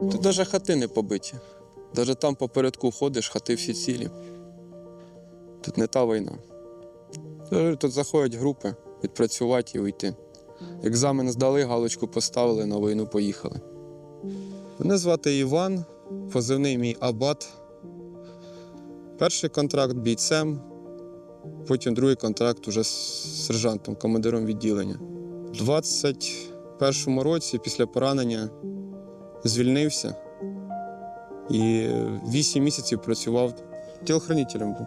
Тут навіть хати не побиті. Навіть там попередку ходиш, хати всі цілі. Тут не та війна. Тут заходять групи відпрацювати і уйти. Екзамен здали, галочку поставили, на війну поїхали. Мене звати Іван, позивний мій Абат. Перший контракт бійцем, потім другий контракт уже з сержантом, командиром відділення. У 21-му році, після поранення, звільнився і 8 місяців працював тілохранителем був.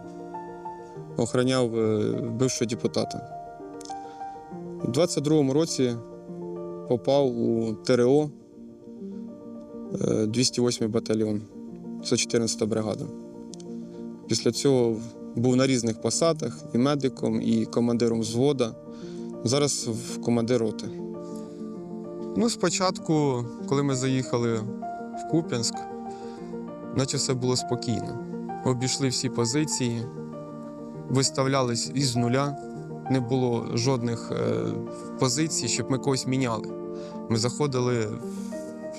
Охороняв е, бившого депутата. У 22-му році попав у ТРО е, 208 батальйон, 114 бригада. Після цього був на різних посадах і медиком, і командиром взвода. Зараз в командир роти. Ну, спочатку, коли ми заїхали в Куп'янськ, наче все було спокійно. Обійшли всі позиції, виставлялись із нуля. Не було жодних е, позицій, щоб ми когось міняли. Ми заходили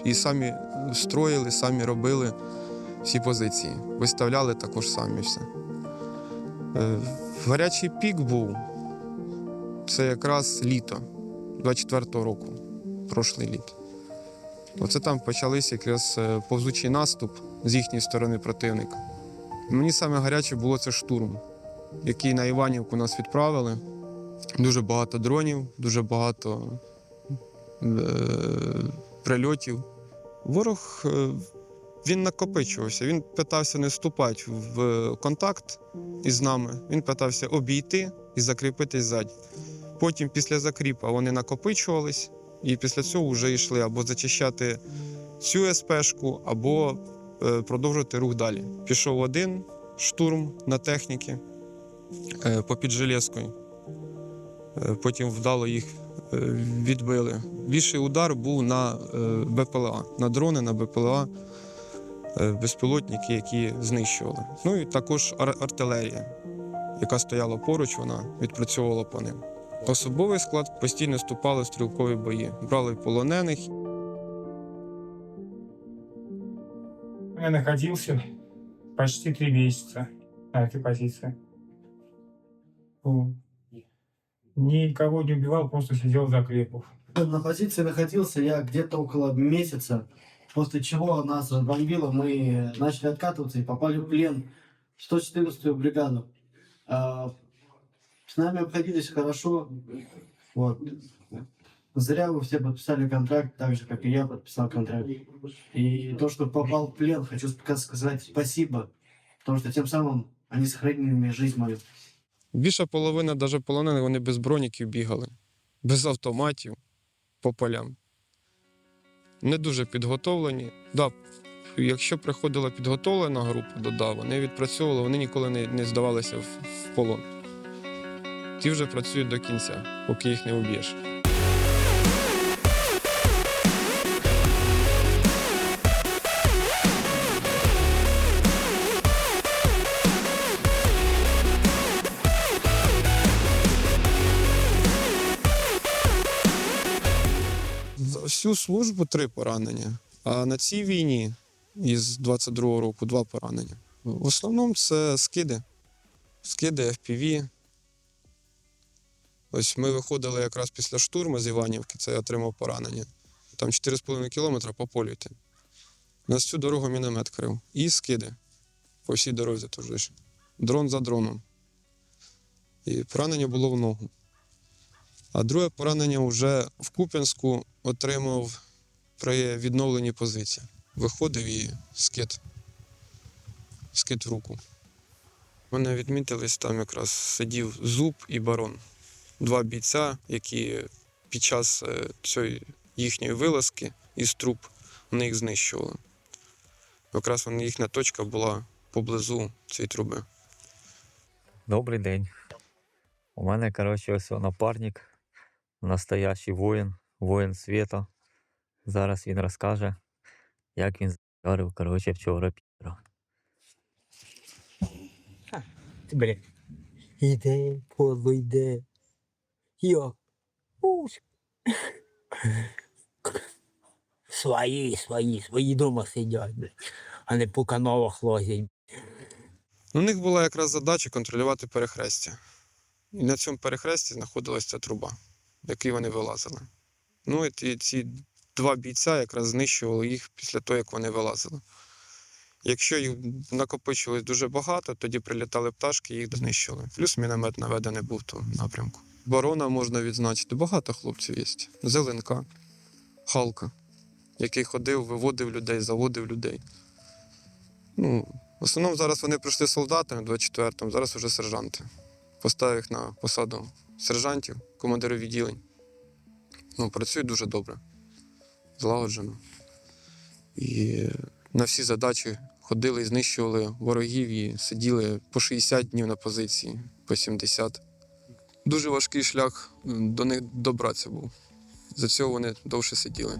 і самі строїли, самі робили всі позиції. Виставляли також самі все. Е, гарячий пік був. Це якраз літо 24-го року, прошлий літ. Оце там почалися якраз е, повзучий наступ з їхньої сторони противника. Мені саме гаряче було це штурм, який на Іванівку нас відправили. Дуже багато дронів, дуже багато е, прильотів. Ворог е, він накопичувався, він питався не вступати в контакт із нами, він питався обійти і закріпитись ззаді. Потім, після закріпа, вони накопичувались, і після цього вже йшли або зачищати цю СПшку, або е, продовжувати рух далі. Пішов один штурм на техніки е, попід Железкою. Е, Потім вдало їх відбили. Більший удар був на БПЛА, на дрони, на БПЛА, безпілотники, які знищували. Ну і також ар- артилерія, яка стояла поруч, вона відпрацьовувала по ним. Особовий склад постійно вступали в стрілкові бої, брали полонених Я находился почти три месяца на этой позиции. Ну, Никого не убивал, просто сидел за крепов. На позиции находился я где-то около месяца, после чего нас разбомбило, мы начали откатываться и попали в плен в 114-ю бригаду. А, С нами обходились хорошо. Вот. Зря вы все подписали контракт, так же, как и я подписал контракт. И то, что попал в плен, хочу ска- сказать спасибо, потому что тем самым они сохранили мне жизнь мою. Більша половина, навіть полонених, вони без броніків бігали, без автоматів по полям. Не дуже підготовлені. Да, якщо приходила підготовлена група, до да, вони відпрацьовували, вони ніколи не, не здавалися в, в полон. Ті вже працюють до кінця, поки їх не уб'єш. Всю службу три поранення, а на цій війні із 22-го року два поранення. В основному це скиди. Скиди, FPV. Ось ми виходили якраз після штурму з Іванівки, це я отримав поранення. Там 4,5 кілометра по полю йти. На всю дорогу міномет крив. І скиди. По всій дорозі теж. Дрон за дроном. І поранення було в ногу. А друге поранення вже в Куп'янську отримав при відновленні позиції. Виходив і скид. Скид в руку. Мене відмітились, там якраз сидів зуб і барон. Два бійця, які під час е, цієї їхньої вилазки із труб вони їх знищували. Якраз вони, їхня точка була поблизу цієї труби. Добрий день. У мене, коротше, ось напарник, настоящий воїн, воїн світу. Зараз він розкаже, як він здарив, коротше, вчора Пітера. Ты, блин. Іде, подло йде. Йо. Ну, Свої, свої, свої дома сидять, блядь, а не по каналах лазять. У них була якраз задача контролювати перехрестя. І на цьому перехресті знаходилася ця труба, в якій вони вилазили. Ну і ці два бійця якраз знищували їх після того, як вони вилазили. Якщо їх накопичилось дуже багато, тоді прилітали пташки їх знищили. Плюс міномет наведений був в тому напрямку. Барона можна відзначити. Багато хлопців є. Зеленка, Халка, який ходив, виводив людей, заводив людей. Ну, в основному зараз вони прийшли солдатами 24-му, зараз вже сержанти. Поставив їх на посаду сержантів, командирів відділень. Ну, працюють дуже добре, злагоджено. І на всі задачі ходили знищували ворогів і сиділи по 60 днів на позиції, по 70. Дуже важкий шлях до них добратися був. За цього вони довше сиділи.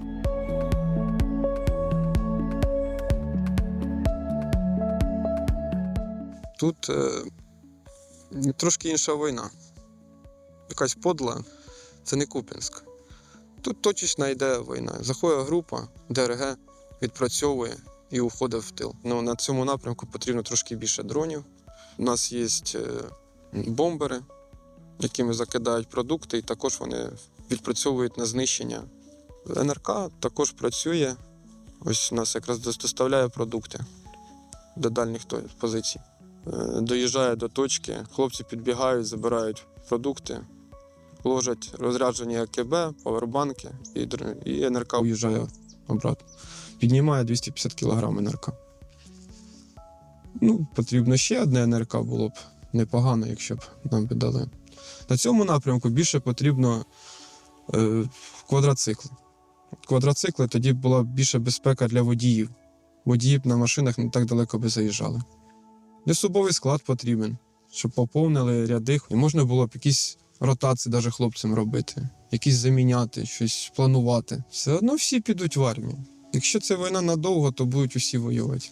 Тут е, трошки інша війна. Якась подла, це не Куп'янськ. Тут точечна йде війна. Заходить група, ДРГ, відпрацьовує і уходить в тил. Ну, на цьому напрямку потрібно трошки більше дронів. У нас є е, бомбери, якими закидають продукти, і також вони відпрацьовують на знищення. НРК також працює. Ось у нас якраз доставляє продукти до дальніх позицій. Е, доїжджає до точки, хлопці підбігають, забирають продукти, ложать розряджені АКБ, павербанки, і, і НРК уїжджає обратно. Піднімає 250 кг НРК. Ну, потрібно ще одне НРК було б непогано, якщо б нам би дали. На цьому напрямку більше потрібно е, квадроцикли. Квадроцикли тоді була б більша безпека для водіїв. Водії б на машинах не так далеко би заїжджали. Лісовий склад потрібен, щоб поповнили ряди, і можна було б якісь ротації даже хлопцям робити, якісь заміняти, щось планувати. Все одно всі підуть в армію. Якщо це війна надовго, то будуть усі воювати.